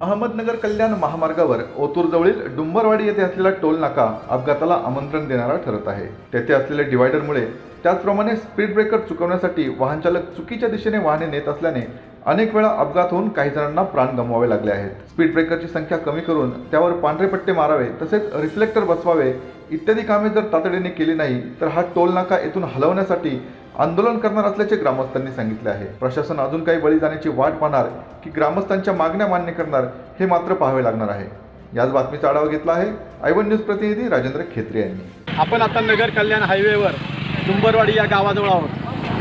अहमदनगर कल्याण महामार्गावर ओतूरजवळील डुंबरवाडी येथे असलेला टोल नाका अपघाताला आमंत्रण देणारा ठरत आहे. तेथे असलेल्या डिवायडरमुळे त्याचप्रमाणे स्पीड ब्रेकर चुकवण्यासाठी वाहनचालक चुकीच्या दिशेने वाहने नेत असल्याने अनेक वेळा अपघात होऊन काही जणांना प्राण गमवावे लागले आहेत. स्पीड ब्रेकरची संख्या कमी करून त्यावर पांढरे पट्टे मारावे तसेच रिफ्लेक्टर बसवावे इत्यादी कामे जर तातडीने केली नाही तर हा टोल नाका येथून हलवण्यासाठी आंदोलन करणार असल्याचे ग्रामस्थांनी सांगितले आहे. प्रशासन अजून काही बळी जाण्याची वाट पाहणार की ग्रामस्थांच्या मागण्या मान्य करणार हे मात्र पाहावे लागणार आहे. याच बातमीचा आढावा घेतला आहे आयवन न्यूज प्रतिनिधी राजेंद्र खेत्रे यांनी. आपण आता नगर कल्याण हायवेवर डुंबरवाडी या गावाजवळ आहोत.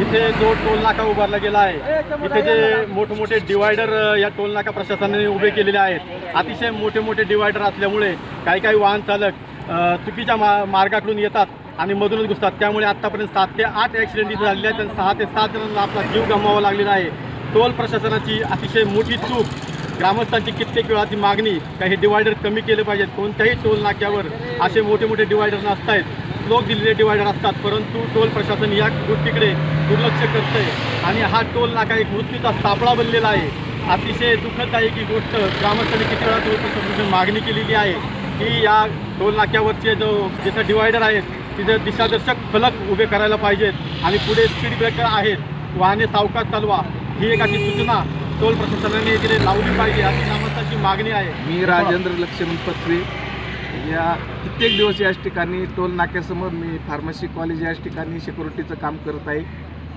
इथे जो टोल नाका उभारला गेला आहे इथे जे मोठमोठे डिवायडर या टोल नाका प्रशासनाने उभे केलेले आहेत अतिशय मोठे मोठे डिवायडर असल्यामुळे काही काही वाहन चालक चुकीच्या मा मार्गाकडून येतात. आणि मधूनच घुसतात. त्यामुळे आत्तापर्यंत सात ते आठ ॲक्सिडेंट इथे झालेले आहेत आणि सहा ते सात जणांना आपला जीव गमवावा लागलेला आहे. टोल प्रशासनाची अतिशय मोठी चूक. ग्रामस्थांची कित्येक वेळाची मागणी. का हे डिवायडर कमी केले पाहिजेत. कोणत्याही टोल नाक्यावर असे मोठे मोठे डिवायडर नसतायत. लोक दिलेले डिवायडर असतात. परंतु टोल प्रशासन या गोष्टीकडे दुर्लक्ष करतंय. आणि हा टोल नाका एक मृत्यूचा सापळा बनलेला आहे. अतिशय दुःखदायक ही गोष्ट. ग्रामस्थांनी किती वेळा टोल प्रशासनाची मागणी केलेली आहे की या टोल नाक्यावरचे जो जिथं डिवायडर आहेत तिथे दिशादर्शक फलक उभे करायला पाहिजेत आणि पुढे स्पीड ब्रेकर आहेत. वाहने सावकाश चालवा. ही एक अशी सूचना टोल प्रशासनाने इकडे लावली पाहिजे अशी ग्रामस्थांची मागणी आहे. मी राजेंद्र लक्ष्मण पत्री या कित्येक दिवस याच ठिकाणी टोल नाक्यासमोर मी फार्मसी कॉलेज याच ठिकाणी सिक्युरिटीचं काम करत आहे.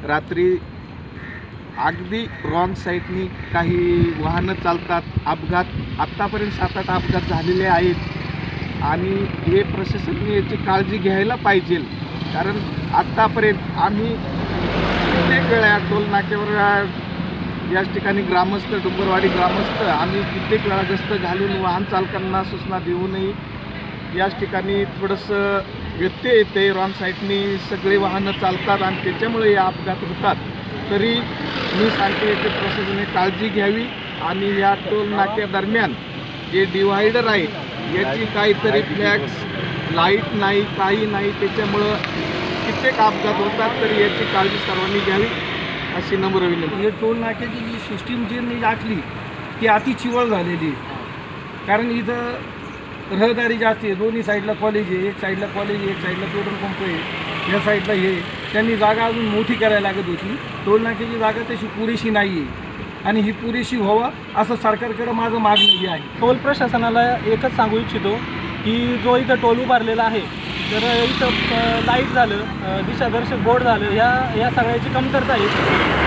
रात्री अगदी रॉंग साईडनी काही वाहनं चालतात अपघात आत्तापर्यंत सात आठ अपघात झालेले आहेत. आणि हे प्रशासनाने याची काळजी घ्यायला पाहिजे. कारण आत्तापर्यंत आम्ही कित्येक वेळा या टोल नाक्यावर याच ठिकाणी ग्रामस्थ डुंबरवाडी ग्रामस्थ आम्ही कित्येक वेळा गस्त घालून वाहन चालकांना सूचना देऊनही याच ठिकाणी थोडंसं व्यत्यय येते रॉंग साईडनी सगळे वाहनं चालतात आणि त्याच्यामुळे या अपघात होतात. तरी मी सांगते की प्रशासनाने काळजी घ्यावी आणि या टोल नाक्यादरम्यान जे डिव्हायडर आहे याची काहीतरी फ्लॅक्स लाइट नाही काही नाही त्याच्यामुळं कित्येक अपघात होतात तर याची काळजी सर्वांनी घ्यावी अशी नम्र विनंती. हे टोल नाक्याची जी सिस्टीम जी मी आखली ती अति चिवळ झालेली आहे. कारण इथं रहदारी जास्त आहे. दोन्ही साईडला कॉलेज आहे. एक साईडला कॉलेज आहे एक साईडला पेट्रोल पंप आहे. या साईडला हे त्यांनी जागा अजून मोठी करायला लागत होती. टोल नाक्याची जागा तशी पुरेशी नाही आहे आणि ही पुरेशी व्हावं असं सरकारकडं माझं मागणं आहे. टोल प्रशासनाला एकच सांगू इच्छितो की जो इथं टोल उभारलेला आहे तर इथं लाइट झालं दिशादर्शक बोर्ड झालं ह्या या सगळ्याची कमतरता आहे.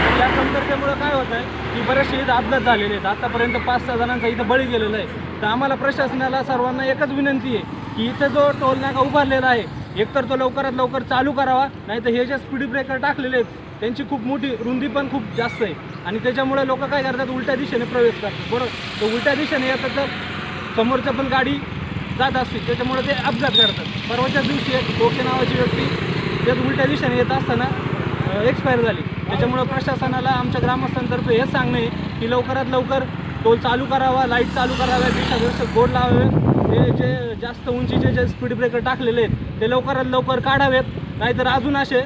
तर या कमतरतेमुळं काय होतं आहे की बरेचसे इथं अपघात झालेले आहेत. आत्तापर्यंत पाच सहा जणांचा इथं बळी गेलेला आहे. तर आम्हाला प्रशासनाला सर्वांना एकच विनंती आहे की इथं जो टोल नाका उभारलेला आहे एकतर तो लवकरात लवकर चालू करावा नाही तर हे जे स्पीड ब्रेकर टाकलेले आहेत त्यांची खूप मोठी रुंदी पण खूप जास्त आहे. आणि त्याच्यामुळे लोक काय करतात उलट्या दिशेने प्रवेश करतात. बरोबर? तर उलट्या दिशेने येतात तर समोरच्या पण गाडी जात असते त्याच्यामुळे ते अपघात करतात. परवाच्या दिवशी एक टोके नावाची व्यक्ती त्यात उलट्या दिशेने येत असताना एक्सपायर झाली. त्याच्यामुळं प्रशासनाला आमच्या ग्रामस्थांतर्फे हेच सांगणं आहे की लवकरात लवकर टोल चालू करावा लाइट चालू कराव्या दिशादर्शक गोड लावावे. हे जे जास्त उंचीचे जे स्पीड ब्रेकर टाकलेले आहेत ते लवकरात लवकर काढावेत. नाहीतर अजून असे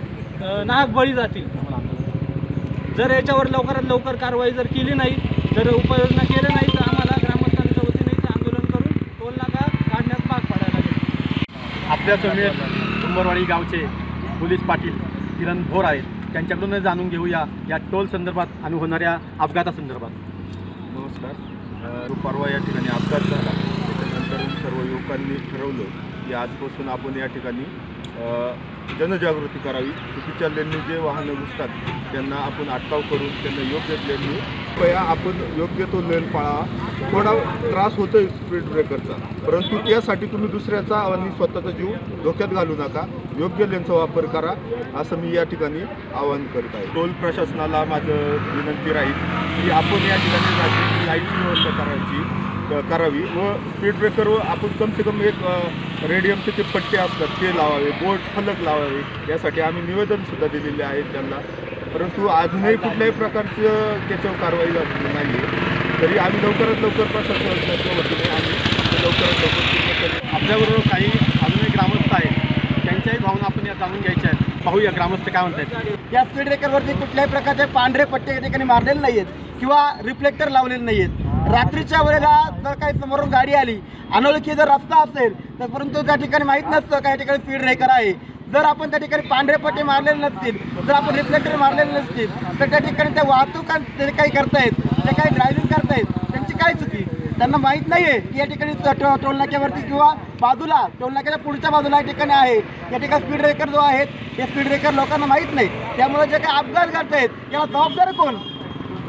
नाहक बळी जातील. जर याच्यावर लवकरात लवकर कारवाई जर केली नाही जर उपाययोजना केल्या नाही तर आम्हाला ग्रामस्थांच्या वतीने इथं आंदोलन करून टोल नाका काढण्यास भाग पाडायला लागेल. आपल्या समेत डुंबरवाडी गावचे पोलीस पाटील किरण भोर आहेत. त्यांच्याकडून जाणून घेऊया या टोल संदर्भात आणि होणाऱ्या अपघातासंदर्भात नमस्कार. परवा या ठिकाणी अपघात झाला. त्याच्यानंतर सर्व युवकांनी ठरवलं की आजपासून आपण या ठिकाणी जनजागृती करावी. चुकीच्या लेननी जे वाहनं घुसतात त्यांना आपण अटकाव करून त्यांना योग्य लेननी कृपया आपण योग्य तो लेन पाळा. थोडा त्रास होतोय स्पीड ब्रेकरचा परंतु त्यासाठी तुम्ही दुसऱ्याचा आणि स्वतःचा जीव धोक्यात घालू नका. योग्य लेनचा वापर करा असं मी या ठिकाणी आवाहन करत आहे. टोल प्रशासनाला माझं विनंती राहील की आपण या ठिकाणी लाईटची व्यवस्था करायची. करावी व स्पीड ब्रेकरवर आपण कमसे कम एक रेडियमचे ते पट्टे असतात ते लावावे बोर्ड फलक लावावे. यासाठी आम्ही निवेदनसुद्धा दिलेले आहे त्यांना. परंतु अजूनही कुठल्याही प्रकारचं त्याच्यावर कारवाई झालेली नाही आहे तरी आम्ही लवकरात लवकर प्रशासनाच्या वतीने आम्ही लवकरात लवकर आपल्याबरोबर काही अजूनही ग्रामस्थ आहेत. त्यांच्याही भावना आपण या जाणून घ्यायच्या आहेत. पाहूया ग्रामस्थ काय म्हणतात या स्पीड ब्रेकरवरती कुठल्याही प्रकारचे पांढरे पट्टे या ठिकाणी मारलेले नाही आहेत किंवा रिफ्लेक्टर लावलेले नाही आहेत रात्रीच्या वेळेला जर काही समोरून गाडी आली अनोळखी जर रस्ता असेल तर परंतु त्या ठिकाणी माहीत नसतं काही ठिकाणी स्पीड ब्रेकर आहे. जर आपण त्या ठिकाणी पांढरे पट्टे मारलेले नसतील जर आपण रिफ्लेक्टर मारलेले नसतील तर त्या ठिकाणी त्या वाहतूक जे काही करतायत जे काही ड्रायव्हिंग करतायत त्यांची काय चुकी? त्यांना माहीत नाही आहे की या ठिकाणी टोलनाक्यावरती टोल नाक्यावरती किंवा बाजूला टोल नाक्याच्या पुढच्या बाजूला या ठिकाणी आहे. या ठिकाणी स्पीड ब्रेकर जो आहेत हे स्पीड ब्रेकर लोकांना माहीत नाही. त्यामुळे जे काही अपघात करतायत याला जबाबदार कोण?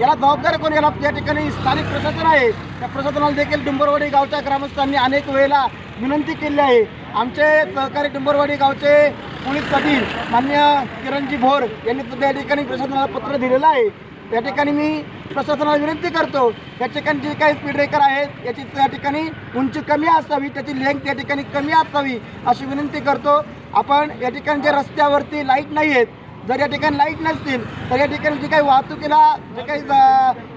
याला जबाबदार कोण याला या ठिकाणी स्थानिक प्रशासन आहे. त्या प्रशासनाला देखील डुंबरवाडी गावच्या ग्रामस्थांनी अनेक वेळेला विनंती केली आहे. आमचे सहकारी डुंबरवाडी गावचे पोलीस पाटील मान्य किरणजी भोर यांनी सुद्धा या ठिकाणी प्रशासनाला पत्र दिलेलं आहे. या ठिकाणी मी प्रशासनाला विनंती करतो या ठिकाणी जे काही स्पीड ब्रेकर आहेत याची त्या ठिकाणी उंची कमी असावी त्याची लेंथ त्या ठिकाणी कमी असावी अशी विनंती करतो. आपण या ठिकाणी जे रस्त्यावरती लाइट नाही आहेत जर या ठिकाणी लाइट नसतील तर या ठिकाणी जी काही वाहतुकीला जे काही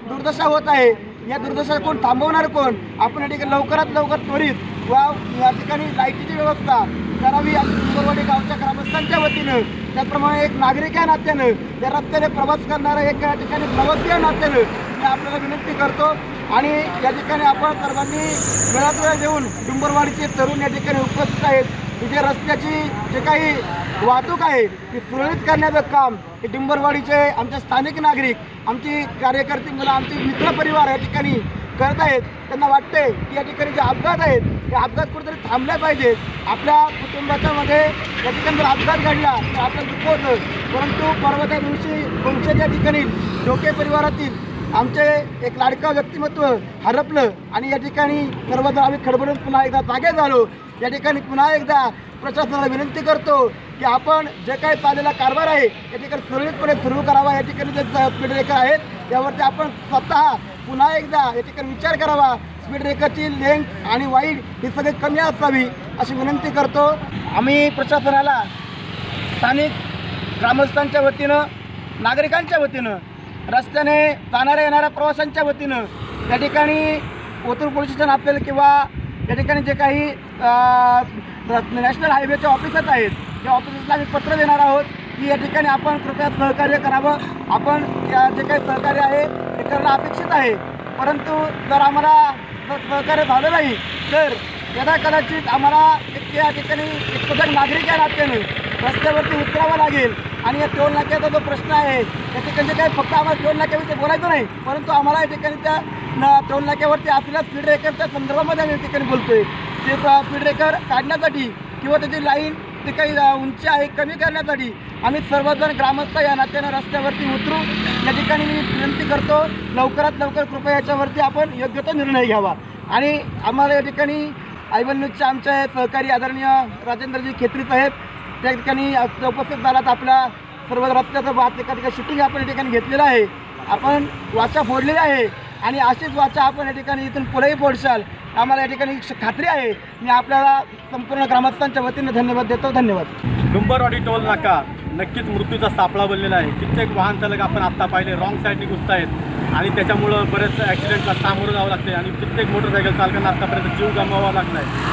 दुर्दशा होत आहे या दुर्दशा कोण थांबवणार कोण? आपण या ठिकाणी लवकरात लवकर त्वरित वा या ठिकाणी लाईटीची व्यवस्था करावी. आणि गावच्या ग्रामस्थांच्या वतीनं त्याचप्रमाणे एक नागरिक या नात्यानं त्या रस्त्याने प्रवास करणारा एक या ठिकाणी प्रवासी या नात्यानं मी आपल्याला विनंती करतो. आणि या ठिकाणी आपण सर्वांनी वेळात वेळ देऊन डुंबरवाडीचे तरुण या ठिकाणी उपस्थित आहेत. तिथे रस्त्याची जे काही वाहतूक आहे ती सुरळीत करण्याचं काम हे डिंबरवाडीचे आमचे स्थानिक नागरिक आमची कार्यकर्ते मुलं आमचे मित्रपरिवार या ठिकाणी करत आहेत. त्यांना वाटते की या ठिकाणी जे अपघात आहेत ते अपघात कुठेतरी थांबले पाहिजेत. आपल्या कुटुंबाच्या मध्ये या ठिकाणी जर अपघात घडला तर आपलं दुःख होतं. परंतु परवाच्या दिवशी वंशज या ठिकाणी डोके परिवारातील आमचे एक लाडकं व्यक्तिमत्व हरपलं आणि या ठिकाणी सर्वजण आम्ही खडबडून पुन्हा एकदा जागे झालो. या ठिकाणी पुन्हा एकदा प्रशासनाला विनंती करतो की आपण जे काही चाललेला कारभार आहे या ठिकाणी सुरळीतपणे सुरू करावा. या ठिकाणी जे स्पीड ब्रेकर आहेत त्यावरती आपण स्वतः पुन्हा एकदा या ठिकाणी विचार करावा. स्पीड ब्रेकरची लेंथ आणि वाईड ही सगळी कमी असावी अशी विनंती करतो. आम्ही प्रशासनाला स्थानिक ग्रामस्थांच्या वतीनं नागरिकांच्या वतीनं रस्त्याने जाणाऱ्या येणाऱ्या प्रवाशांच्या वतीनं या ठिकाणी ओतूर पोलीस स्टेशन असेल किंवा या ठिकाणी जे काही नॅशनल हायवेच्या ऑफिसच आहेत. त्या ऑफिसला आम्ही पत्र देणार आहोत की या ठिकाणी आपण कृपया सहकार्य करावं. आपण या जे काही सहकार्य आहे ते करणं अपेक्षित आहे. परंतु जर आम्हाला जर सहकार्य झालं नाही तर यदा कदाचित आम्हाला एक या ठिकाणी एक सजग नागरिक या नात्याने रस्त्यावरती उतरावं लागेल. आणि या टोल नाक्याचा जो प्रश्न आहे या ठिकाणी काय फक्त आम्हाला टोल नाक्याविषयी बोलायचं नाही परंतु आम्हाला या ठिकाणी त्या न- टोल नाक्यावरती असलेल्या स्पीड ब्रेकरच्या संदर्भामध्ये आम्ही या ठिकाणी बोलतोय. ते स्पीड ब्रेकर काढण्यासाठी किंवा त्याची लाईन ते काही उंची आहे कमी करण्यासाठी आम्ही सर्वजण ग्रामस्थ या नात्यानं रस्त्यावरती उतरू. या ठिकाणी मी विनंती करतो लवकरात लवकर कृपया याच्यावरती आपण योग्य तो निर्णय घ्यावा. आणि आम्हाला या ठिकाणी आयबन न्यूजचे आमचे सहकारी आदरणीय राजेंद्रजी खेत्री साहेब त्या ठिकाणी उपस्थित झालात. आपल्या सर्व रस्त्याचं भात एका ठिकाणी शूटिंग आपण या ठिकाणी घेतलेलं आहे. आपण वाचा फोडलेली आहे आणि अशीच वाचा आपण या ठिकाणी इथून पुढेही फोडशाल. आम्हाला या ठिकाणी खात्री आहे. मी आपल्याला संपूर्ण ग्रामस्थांच्या वतीने धन्यवाद देतो. धन्यवाद. डुंबरवाडी टोल नाका. नक्कीच मृत्यूचा सापळा बनलेला आहे. कित्येक वाहन चालक आपण आत्ता पाहिले. रॉंग साईडने घुसत आहेत. आणि त्याच्यामुळं बरेच ॲक्सिडेंटला सामोरं जावं लागते आणि कित्येक मोटरसायकल चालकांना आत्तापर्यंत जीव गमवावा लागला आहे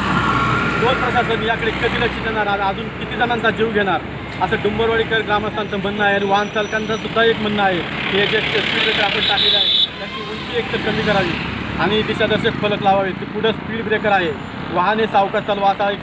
टोल प्रशासन याकडे कधी लक्ष देणार? अजून किती जणांचा जीव घेणार? असं डुंबरवाडीकर ग्रामस्थांचं म्हणणं आहे. आणि वाहन चालकांचं सुद्धा एक म्हणणं आहे. की हे जे स्पीड ब्रेकर आपण टाकलेलं आहे त्याची उंची एक तर कमी करावी. आणि दिशादर्शक फलक लावावे. ते पुढं स्पीड ब्रेकर आहे. वाहने सावकाश चालवा. असा एक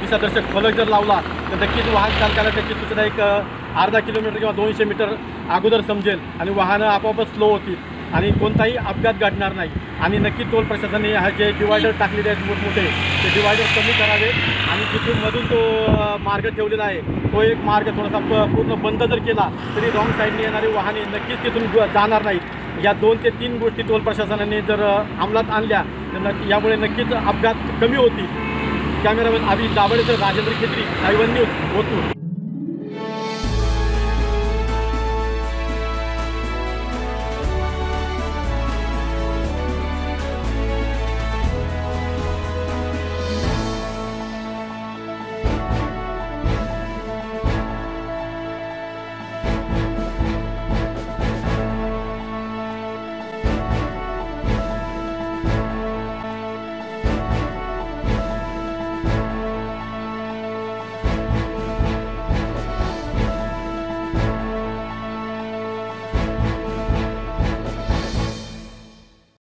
दिशादर्शक फलक जर लावला तर नक्कीच वाहन चालकाला त्याची सूचना एक अर्धा किलोमीटर किंवा दोनशे मीटर अगोदर समजेल आणि वाहनं आपोआपच स्लो होतील आणि कोणताही अपघात घडणार नाही. आणि नक्की टोल प्रशासनाने हा जे डिवायडर टाकलेले आहेत मोठमोठे ते डिवायडर कमी करावे आणि तिथून मधून तो मार्ग ठेवलेला आहे तो एक मार्ग थोडासा प- पूर्ण बंद जर केला तरी रॉंग साईडने येणारी वाहने नक्कीच तिथून जाणार नाहीत. या दोन ते तीन गोष्टी टोल प्रशासनाने जर अंमलात आणल्या तर नक्की यामुळे नक्कीच अपघात कमी होतील. कॅमेरामॅन अभि दाबडेसर राजेंद्र खेत्री आयवन न्यूज होतूर